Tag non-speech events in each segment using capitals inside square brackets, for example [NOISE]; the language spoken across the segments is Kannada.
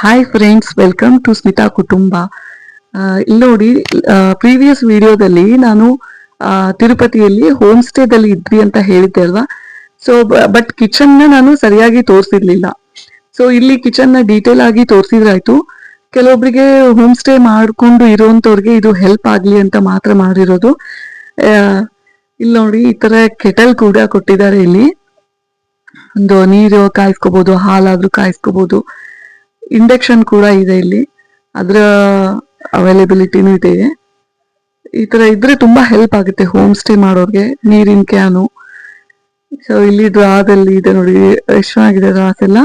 Hi friends welcome to Smita ಕುಟುಂಬ ಇಲ್ಲಿ ನೋಡಿ ಪ್ರೀವಿಯಸ್ ವಿಡಿಯೋದಲ್ಲಿ ನಾನು ತಿರುಪತಿಯಲ್ಲಿ ಹೋಮ್ ಸ್ಟೇದಲ್ಲಿ ಇದ್ವಿ ಅಂತ ಹೇಳಿದ್ದೆ ಅಲ್ವಾ? ಸೊ ಬಟ್ ಕಿಚನ್ನ ನಾನು ಸರಿಯಾಗಿ ತೋರಿಸಿರ್ಲಿಲ್ಲ. ಸೊ ಇಲ್ಲಿ ಕಿಚನ್ನ ಡೀಟೇಲ್ ಆಗಿ ತೋರಿಸಿದ್ರಾಯ್ತು. ಕೆಲವೊಬ್ಬರಿಗೆ ಹೋಮ್ ಸ್ಟೇ ಮಾಡ್ಕೊಂಡು ಇರುವಂತವ್ರಿಗೆ ಇದು ಹೆಲ್ಪ್ ಆಗ್ಲಿ ಅಂತ ಮಾತ್ರ ಮಾಡಿರೋದು. ಇಲ್ಲಿ ನೋಡಿ, ಈ ತರ ಕೆಟಲ್ ಕೂಡ ಕೊಟ್ಟಿದ್ದಾರೆ ಇಲ್ಲಿ. ಒಂದು ನೀರು ಕಾಯಿಸ್ಕೋಬಹುದು ಹಾಲಾದ್ರೂ ಕಾಯಿಸ್ಕೋಬಹುದು ಇಂಡಕ್ಷನ್ ಕೂಡ ಇದೆ ಇಲ್ಲಿ. ಅದರ ಅವೈಲೇಬಿಲಿಟಿನೂ ಇದೆ. ಈ ತರ ಇದ್ರೆ ತುಂಬಾ ಹೆಲ್ಪ್ ಆಗುತ್ತೆ ಹೋಮ್ ಸ್ಟೇ ಮಾಡೋರಿಗೆ, ನೀರಿನ ಕ್ಯಾನು ಸೊ ಇಲ್ಲಿ ಡ್ರಾದಲ್ಲಿ ಇದೆ ನೋಡಿ ಎಷ್ಟು ಚೆನ್ನಾಗಿದೆ ಡ್ರಾಸ್ ಎಲ್ಲ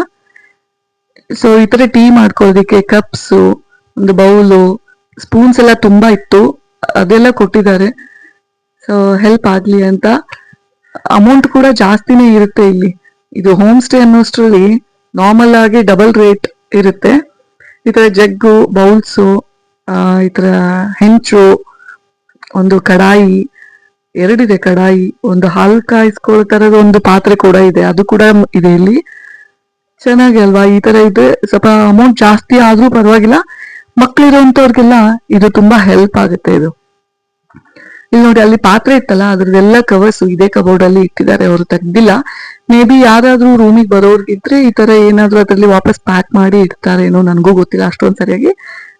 ಸೊ ಈ ಥರ ಟೀ ಮಾಡ್ಕೊಳ್ಳೋದಕ್ಕೆ ಕಪ್ಸ್ ಒಂದು ಬೌಲು ಸ್ಪೂನ್ಸ್ ಎಲ್ಲ ತುಂಬಾ ಇತ್ತು. ಅದೆಲ್ಲ ಕೊಟ್ಟಿದ್ದಾರೆ. ಸೊ ಹೆಲ್ಪ್ ಆಗ್ಲಿ ಅಂತ. ಅಮೌಂಟ್ ಕೂಡ ಜಾಸ್ತಿನೇ ಇರುತ್ತೆ ಇಲ್ಲಿ. ಇದು ಹೋಮ್ ಸ್ಟೇ ಅನ್ನೋಷ್ಟರಲ್ಲಿ ನಾರ್ಮಲ್ ಆಗಿ ಡಬಲ್ ರೇಟ್ ಇರುತ್ತೆ. ಈ ತರ ಜಗ್ಗು, ಬೌಲ್ಸು ಈ ತರ ಹೆಂಚು, ಒಂದು ಕಡಾಯಿ, ಎರಡಿದೆ ಕಡಾಯಿ, ಒಂದು ಹಾಲು ಕಾಯಿಸ್ಕೊಳ್ಳೋ ತರದ ಒಂದು ಪಾತ್ರೆ ಕೂಡ ಇದೆ. ಅದು ಕೂಡ ಇದೆ ಇಲ್ಲಿ. ಚೆನ್ನಾಗಿ ಅಲ್ವಾ? ಈ ತರ ಇದೆ. ಸ್ವಲ್ಪ ಅಮೌಂಟ್ ಜಾಸ್ತಿ ಆದ್ರೂ ಪರವಾಗಿಲ್ಲ. ಮಕ್ಳಿರೋಂಥವ್ರಿಗೆಲ್ಲ ಇದು ತುಂಬಾ ಹೆಲ್ಪ್ ಆಗುತ್ತೆ ಇದು. ಇಲ್ಲಿ ನೋಡಿ, ಅಲ್ಲಿ ಪಾತ್ರೆ ಇತ್ತಲ್ಲ, ಅದ್ರದ್ದೆಲ್ಲ ಕವರ್ಸ್, ಇದೇ ಕಬೋರ್ಡ್ ಅಲ್ಲಿ ಇಟ್ಟಿದ್ದಾರೆ, ಅವರು ತೆಗ್ದಿಲ್ಲ. ಮೇ ಬಿ ಯಾರಾದ್ರೂ ರೂಮಿಗೆ ಬರೋರ್ಗಿದ್ರೆ ಈ ತರ ಏನಾದ್ರೂ ಅದರಲ್ಲಿ ವಾಪಸ್ ಪ್ಯಾಕ್ ಮಾಡಿ ಇಡ್ತಾರೇನೋ ನನಗೂ ಗೊತ್ತಿಲ್ಲ, ಅಷ್ಟೊಂದು ಸರಿಯಾಗಿ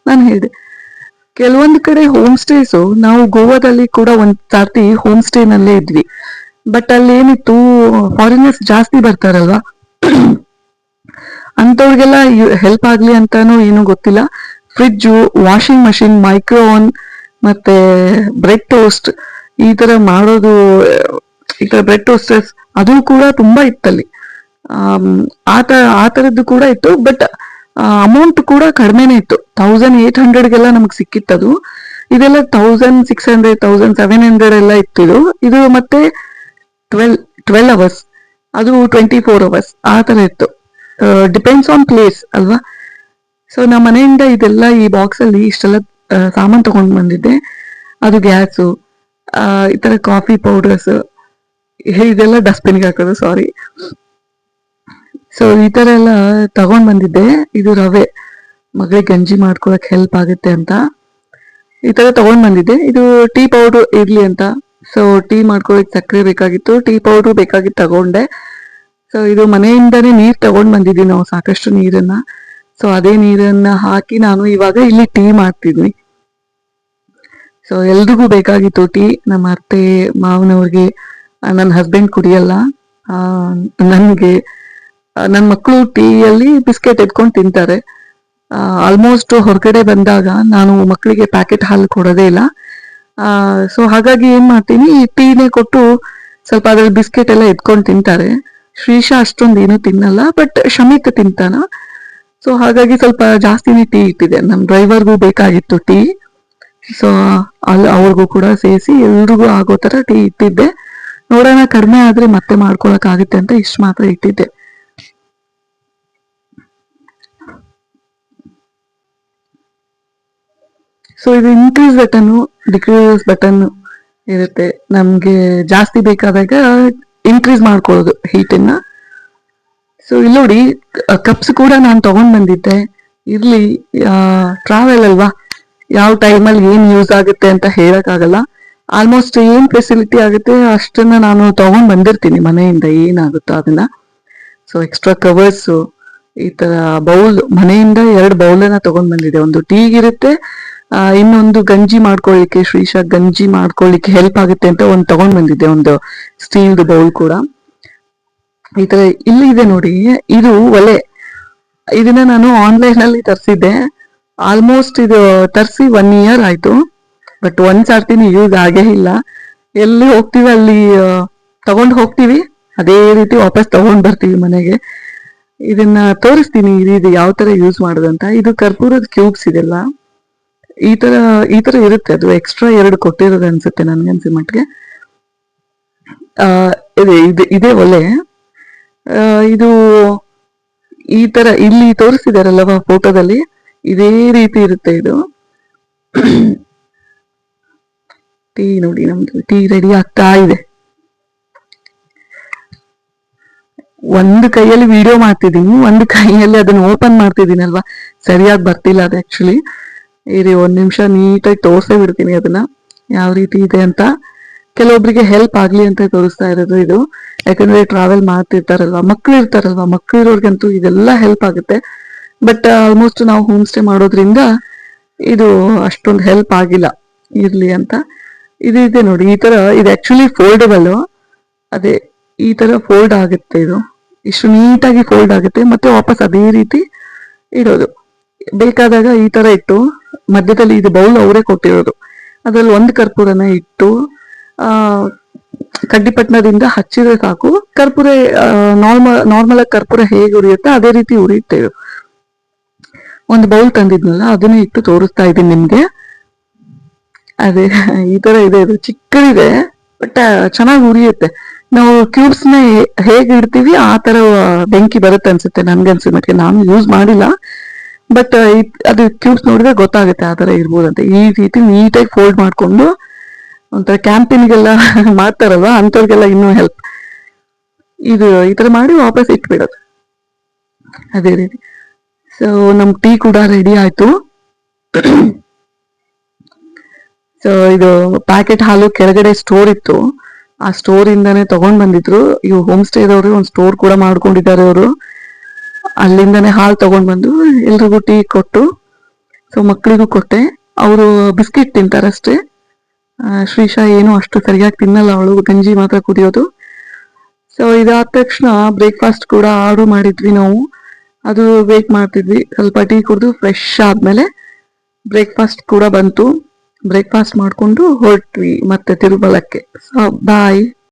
ನಾನು ಹೇಳಿದೆ. ಕೆಲವೊಂದು ಕಡೆ ಹೋಮ್ ಸ್ಟೇಸು ನಾವು ಗೋವಾದಲ್ಲಿ ಕೂಡ ಒಂದ್ ಸಾರ್ತಿ ಹೋಮ್ ಸ್ಟೇ ನಲ್ಲೇ ಇದ್ವಿ. ಬಟ್ ಅಲ್ಲಿ ಏನಿತ್ತು ಫಾರಿನರ್ಸ್ ಜಾಸ್ತಿ ಬರ್ತಾರಲ್ವಾ? ಅಂತವ್ರಿಗೆಲ್ಲ ಹೆಲ್ಪ್ ಆಗ್ಲಿ ಅಂತಾನು ಏನು ಗೊತ್ತಿಲ್ಲ. ಫ್ರಿಡ್ಜು ವಾಷಿಂಗ್ ಮಷಿನ್ ಮೈಕ್ರೋವನ್ ಮತ್ತೆ ಬ್ರೆಡ್ ಟೋಸ್ಟ್ ಈ ತರ ಮಾಡೋದು ಈ ಥರ ಬ್ರೆಡ್ ಟೋಸ್ಟರ್ಸ್ ಅದು ಕೂಡ ತುಂಬಾ ಇತ್ತಲ್ಲಿ. ಆ ತರ ಆ ತರದ್ದು ಕೂಡ ಇತ್ತು ಬಟ್ ಅಮೌಂಟ್ ಕೂಡ ಕಡಿಮೆನೇ ಇತ್ತು. ತೌಸಂಡ್ ಏಟ್ ಹಂಡ್ರೆಡ್ಗೆಲ್ಲ ನಮಗೆ ಸಿಕ್ಕಿತ್ತದು. ಇದೆಲ್ಲ thousand six hundred thousand seven hundred ಎಲ್ಲ ಇತ್ತು ಇದು. ಇದು ಮತ್ತೆ ಟ್ವೆಲ್ ಟ್ವೆಲ್ ಅವರ್ಸ್ ಅದು ಟ್ವೆಂಟಿ ಫೋರ್ ಅವರ್ಸ್ ಆ ತರ ಇತ್ತು. ಡಿಪೆಂಡ್ಸ್ ಆನ್ ಪ್ಲೇಸ್ ಅಲ್ವಾ? ಸೊ ನಮ್ಮ ಮನೆಯಿಂದ ಇದೆಲ್ಲ ಈ ಬಾಕ್ಸ್ ಅಲ್ಲಿ ಇಷ್ಟೆಲ್ಲ ಸಾಮಾನು ತಗೊಂಡ್ ಬಂದಿದ್ದೆ. ಅದು ಗ್ಯಾಸು ಈ ತರ ಕಾಫಿ ಪೌಡರ್ಸ್ ಇದೆಲ್ಲ ಡಸ್ಟ್ಬಿನ್ಗೆ ಹಾಕೋದು ಸಾರಿ ಸೊ ಈ ತರ ಎಲ್ಲ ತಗೊಂಡ್ ಬಂದಿದ್ದೆ. ಇದು ರವೆ. ಮಗಳಿಗೆ ಗಂಜಿ ಮಾಡ್ಕೊಳಕ್ ಹೆಲ್ಪ್ ಆಗುತ್ತೆ ಅಂತ. ಈ ತರ ತಗೊಂಡ್ ಬಂದಿದ್ದೆ. ಇದು ಟೀ ಪೌಡರ್ ಇರ್ಲಿ ಅಂತ. ಸೊ ಟೀ ಮಾಡ್ಕೊಳಕ್ ಸಕ್ಕರೆ ಬೇಕಾಗಿತ್ತು. ಟೀ ಪೌಡರ್ ಬೇಕಾಗಿತ್ತು ತಗೊಂಡೆ. ಸೊ ಇದು ಮನೆಯಿಂದಾನೇ ನೀರ್ ತಗೊಂಡ್ ಬಂದಿದ್ವಿ ನಾವು. ಸಾಕಷ್ಟು ನೀರನ್ನ. ಸೊ ಅದೇ ನೀರನ್ನ ಹಾಕಿ ನಾನು ಇವಾಗ ಇಲ್ಲಿ ಟೀ ಮಾಡ್ತಿದ್ವಿ. ಸೊ ಎಲ್ರಿಗೂ ಬೇಕಾಗಿತ್ತು ಟೀ. ನಮ್ಮ ಅತ್ತೆ, ಮಾವನವ್ರಿಗೆ ನನ್ನ ಹಸ್ಬೆಂಡ್ ಕುಡಿಯಲ್ಲ. ನನಗೆ ನನ್ನ ಮಕ್ಕಳು ಟೀಯಲ್ಲಿ ಬಿಸ್ಕೆಟ್ ಎತ್ಕೊಂಡು ತಿಂತಾರೆ. ಆಲ್ಮೋಸ್ಟ್ ಹೊರಗಡೆ ಬಂದಾಗ ನಾನು ಮಕ್ಕಳಿಗೆ ಪ್ಯಾಕೆಟ್ ಹಾಲು ಕೊಡೋದೇ ಇಲ್ಲ. ಸೊ ಹಾಗಾಗಿ ಏನು ಮಾಡ್ತೀನಿ ಟೀನೇ ಕೊಟ್ಟು ಸ್ವಲ್ಪ ಅದ್ರಲ್ಲಿ ಬಿಸ್ಕೆಟ್ ಎಲ್ಲ ಎತ್ಕೊಂಡು ತಿಂತಾರೆ. ಶ್ರೀಶಾ ಅಷ್ಟೊಂದು ಏನು ತಿನ್ನಲ್ಲ ಬಟ್ ಶಮಿತ್ ತಿಂತಾನ. ಸೊ ಹಾಗಾಗಿ ಸ್ವಲ್ಪ ಜಾಸ್ತಿನೇ ಟೀ ಇಟ್ಟಿದೆ ನಮ್ಮ ಡ್ರೈವರ್ಗೂ ಬೇಕಾಗಿತ್ತು ಟೀ ಸೊ ಅಲ್ಲಿ ಅವ್ರಿಗೂ ಕೂಡ ಸೇರಿಸಿ ಎಲ್ರಿಗೂ ಆಗೋ ಥರ ಟೀ ಇಟ್ಟಿದ್ದೆ. ನೋಡೋಣ, ಕಡಿಮೆ ಆದ್ರೆ ಮತ್ತೆ ಮಾಡ್ಕೊಳಕ್ ಆಗುತ್ತೆ ಅಂತ ಇಷ್ಟು ಮಾತ್ರ ಇಟ್ಟಿದ್ದೆ. ಸೊ ಇದು ಇನ್ಕ್ರೀಸ್ ಬಟನ್ ಡಿಕ್ರೀಸ್ ಬಟನ್ ಇರುತ್ತೆ. ನಮ್ಗೆ ಜಾಸ್ತಿ ಬೇಕಾದಾಗ ಇನ್ಕ್ರೀಸ್ ಮಾಡ್ಕೊಳ್ಳೋದು ಹೀಟನ್ನ ಸೊ ಇಲ್ಲಿ ನೋಡಿ ಕಪ್ಸ್ ಕೂಡ ನಾನು ತಗೊಂಡ್ ಬಂದಿದ್ದೆ. ಇರ್ಲಿ ಟ್ರಾವೆಲ್ ಅಲ್ವಾ? ಯಾವ ಟೈಮಲ್ಲಿ ಏನ್ ಯೂಸ್ ಆಗುತ್ತೆ ಅಂತ ಹೇಳಕ್ಕಾಗಲ್ಲ. ಆಲ್ಮೋಸ್ಟ್ ಏನ್ ಫೆಸಿಲಿಟಿ ಆಗುತ್ತೆ. ಅಷ್ಟನ್ನ ನಾನು ತಗೊಂಡ್ ಬಂದಿರ್ತೀನಿ. ಮನೆಯಿಂದ ಏನಾಗುತ್ತೋ ಅದನ್ನ. ಸೊ ಎಕ್ಸ್ಟ್ರಾ ಕವರ್ಸ್ ಈ ತರ ಬೌಲ್ ಮನೆಯಿಂದ ಎರಡು ಬೌಲನ್ನ ತಗೊಂಡ್ ಬಂದಿದೆ. ಒಂದು ಟೀಗಿರುತ್ತೆ ಇನ್ನೊಂದು ಗಂಜಿ ಮಾಡ್ಕೊಳ್ಳಿಕ್ಕೆ, ಶ್ರೀಶಾ ಗಂಜಿ ಮಾಡ್ಕೊಳ್ಳಿಕ್ಕೆ ಹೆಲ್ಪ್ ಆಗುತ್ತೆ ಅಂತ ಒಂದು ತಗೊಂಡ್ ಬಂದಿದ್ದೆ. ಒಂದು ಸ್ಟೀಲ್ದು ಬೌಲ್ ಕೂಡ. ಈ ತರ ಇಲ್ಲಿ ಇದೆ ನೋಡಿ. ಇದು ಒಲೆ. ಇದನ್ನ ನಾನು ಆನ್ಲೈನ್ ಅಲ್ಲಿ ತರಿಸಿದ್ದೆ. ಆಲ್ಮೋಸ್ಟ್ ಇದು ತರಿಸಿ ಒನ್ ಇಯರ್ ಆಯ್ತು. ಬಟ್ ಒಂದ್ ಸರ್ತಿನೂ ಯೂಸ್ ಆಗೇ ಇಲ್ಲ. ಎಲ್ಲಿ ಹೋಗ್ತೀವಿ ಅಲ್ಲಿ ತಗೊಂಡ್ ಹೋಗ್ತೀವಿ. ಅದೇ ರೀತಿ ವಾಪಸ್ ತಗೊಂಡ್ ಬರ್ತೀವಿ ಮನೆಗೆ. ಇದನ್ನ ತೋರಿಸ್ತೀನಿ ಇದು ಯಾವ ತರ ಯೂಸ್ ಮಾಡೋದಂತ ಇದು ಕರ್ಪೂರದ ಕ್ಯೂಬ್ಸ್ ಇದೆಲ್ಲ. ಈ ತರ ಈ ತರ ಇರುತ್ತೆ. ಅದು ಎಕ್ಸ್ಟ್ರಾ ಎರಡು ಕೊಟ್ಟಿರೋದು ಅನ್ಸುತ್ತೆ ನನ್ಗನ್ಸಿ ಮಟ್ಟಿಗೆ. ಇದೆ- ಇದೇ ಒಲೆ. ಇದು ಈ ತರ ಇಲ್ಲಿ ತೋರಿಸ್ತಿದಾರಲ್ಲವಾ ಫೋಟೋದಲ್ಲಿ ಇದೇ ರೀತಿ ಇರುತ್ತೆ ಇದು. ಟೀ ನೋಡಿ ನಮ್ದು ಟೀ ರೆಡಿ ಆಗ್ತಾ ಇದೆ. ಒಂದು ಕೈಯಲ್ಲಿ ವಿಡಿಯೋ ಮಾಡ್ತಿದ್ದೀನಿ, ಒಂದು ಕೈಯಲ್ಲಿ ಅದನ್ನ ಓಪನ್ ಮಾಡ್ತಿದ್ದೀನಲ್ವಾ? ಸರಿಯಾಗಿ ಬರ್ತಿಲ್ಲ ಅದು ಆಕ್ಚುಲಿ ಇರಿ, ಒಂದ್ ನಿಮಿಷ ನೀಟಾಗಿ ತೋರ್ಸೇ ಬಿಡ್ತೀನಿ ಅದನ್ನ. ಯಾವ ರೀತಿ ಇದೆ ಅಂತ. ಕೆಲವೊಬ್ರಿಗೆ ಹೆಲ್ಪ್ ಆಗ್ಲಿ ಅಂತ ತೋರಿಸ್ತಾ ಇರೋದು ಇದು. ಯಾಕಂದ್ರೆ ಟ್ರಾವೆಲ್ ಮಾಡ್ತಿರ್ತಾರಲ್ವಾ, ಮಕ್ಳು ಇರ್ತಾರಲ್ವಾ, ಮಕ್ಳು ಇರೋರ್ಗಂತೂ ಇದೆಲ್ಲ ಹೆಲ್ಪ್ ಆಗುತ್ತೆ. ಬಟ್ ಆಲ್ಮೋಸ್ಟ್ ನಾವು ಹೋಮ್ ಸ್ಟೇ ಮಾಡೋದ್ರಿಂದ ಇದು ಅಷ್ಟೊಂದು ಹೆಲ್ಪ್ ಆಗಿಲ್ಲ. ಇರ್ಲಿ ಅಂತ. ಇದು ಇದೆ ನೋಡಿ, ಈ ತರ ಇದು ಆಕ್ಚುಲಿ ಫೋಲ್ಡಬಲ್ ಅದೇ ಈ ತರ ಫೋಲ್ಡ್ ಆಗುತ್ತೆ ಇದು. ಇಷ್ಟು ನೀಟಾಗಿ ಫೋಲ್ಡ್ ಆಗುತ್ತೆ, ಮತ್ತೆ ವಾಪಸ್ ಅದೇ ರೀತಿ ಇಡೋದು. ಬೇಕಾದಾಗ ಈ ತರ ಇಟ್ಟು, ಮಧ್ಯದಲ್ಲಿ ಇದು ಬೌಲ್ ಅವರೇ ಕೊಟ್ಟಿರೋದು. ಅದ್ರಲ್ಲಿ ಒಂದು ಕರ್ಪೂರನ ಇಟ್ಟು, ಆ, ಕಡ್ಡಿಪಟ್ಟಣದಿಂದ ಹಚ್ಚಿದ್ರೆ ಸಾಕು. ಕರ್ಪೂರ ನಾರ್ಮಲ್ ನಾರ್ಮಲ್ ಆಗಿ ಕರ್ಪೂರ ಹೇಗೆ ಉರಿಯುತ್ತೆ ಅದೇ ರೀತಿ ಉರಿಯುತ್ತೆ ಇದು. ಒಂದು ಬೌಲ್ ತಂದಿದ್ನಲ್ಲ, ಅದನ್ನ ಇಟ್ಟು ತೋರಿಸ್ತಾ ಇದ್ದೀನಿ ನಿಮ್ಗೆ. ಅದೇ, ಈ ತರ ಇದೆ, ಇದು ಚಿಕ್ಕದಿದೆ ಬಟ್ ಚೆನ್ನಾಗಿ ಉರಿಯುತ್ತೆ. ನಾವು ಕ್ಯೂಬ್ಸ್ನ ಹೇಗೆ ಇಡ್ತೀವಿ, ಆ ತರ ಬೆಂಕಿ ಬರುತ್ತೆ ಅನ್ಸುತ್ತೆ ನನ್ಗನ್ಸಿದ ಮಟ್ಟಿಗೆ. ನಾನು ಯೂಸ್ ಮಾಡಿಲ್ಲ ಬಟ್ ಅದು ಕ್ಯೂಬ್ಸ್ ನೋಡಿದ್ರೆ ಗೊತ್ತಾಗುತ್ತೆ ಆ ತರ ಇರ್ಬೋದು ಅಂತ ಈ ರೀತಿ ನೀಟಾಗಿ ಫೋಲ್ಡ್ ಮಾಡ್ಕೊಂಡು, ಒಂಥರ ಕ್ಯಾಂಪಿನ್ಗೆಲ್ಲ [LAUGHS] ಮಾಡ್ತಾರಲ್ವ, ಅಂಥವ್ರಿಗೆಲ್ಲ ಇನ್ನೂ ಹೆಲ್ಪ್ ಇದು, ಈ ತರ ಮಾಡಿ ವಾಪಸ್ ಇಟ್ಬಿಡೋದು. ಅದೇ ರೀತಿ. ಸೊ ನಮ್ ಟೀ ಕೂಡ ರೆಡಿ ಆಯ್ತು. ಸೊ ಇದು ಪ್ಯಾಕೆಟ್ ಹಾಲು ಕೆಳಗಡೆ ಸ್ಟೋರ್ ಇತ್ತು. ಆ ಸ್ಟೋರ್ ಇಂದಾನೆ ತಗೊಂಡ್ ಬಂದಿದ್ರು. ಇವು ಹೋಮ್ ಸ್ಟೇ ಅವರು ಒಂದು ಸ್ಟೋರ್ ಕೂಡ ಮಾಡ್ಕೊಂಡಿದ್ದಾರೆ ಅವರು. ಅಲ್ಲಿಂದಾನೆ ಹಾಲು ತಗೊಂಡ್ ಬಂದು ಎಲ್ರಿಗೂ ಟೀ ಕೊಟ್ಟು ಸೊ ಮಕ್ಕಳಿಗೂ ಕೊಟ್ಟೆ. ಅವರು ಬಿಸ್ಕಿಟ್ ತಿಂತಾರಷ್ಟೇ ಶ್ರೀಶಾ ಏನು ಅಷ್ಟು ಸರಿಯಾಗಿ ತಿನ್ನಲ್ಲ ಅವಳು, ಗಂಜಿ ಮಾತ್ರ ಕುಡಿಯೋದು. ಸೊ ಇದಾದ ತಕ್ಷಣ ಬ್ರೇಕ್ಫಾಸ್ಟ್ ಕೂಡ ಆರ್ಡರ್ ಮಾಡಿದ್ವಿ ನಾವು. ಅದು ವೇಟ್ ಮಾಡ್ತಿದ್ವಿ. ಸ್ವಲ್ಪ ಟೀ ಕುಡಿದು ಫ್ರೆಶ್ ಆದ್ಮೇಲೆ ಬ್ರೇಕ್ಫಾಸ್ಟ್ ಕೂಡ ಬಂತು. ಬ್ರೇಕ್ಫಾಸ್ಟ್ ಮಾಡಿಕೊಂಡು ಹೊರಟ್ವಿ ಮತ್ತೆ ತಿರುಮಲಕ್ಕೆ ಸೊ ಬಾಯ್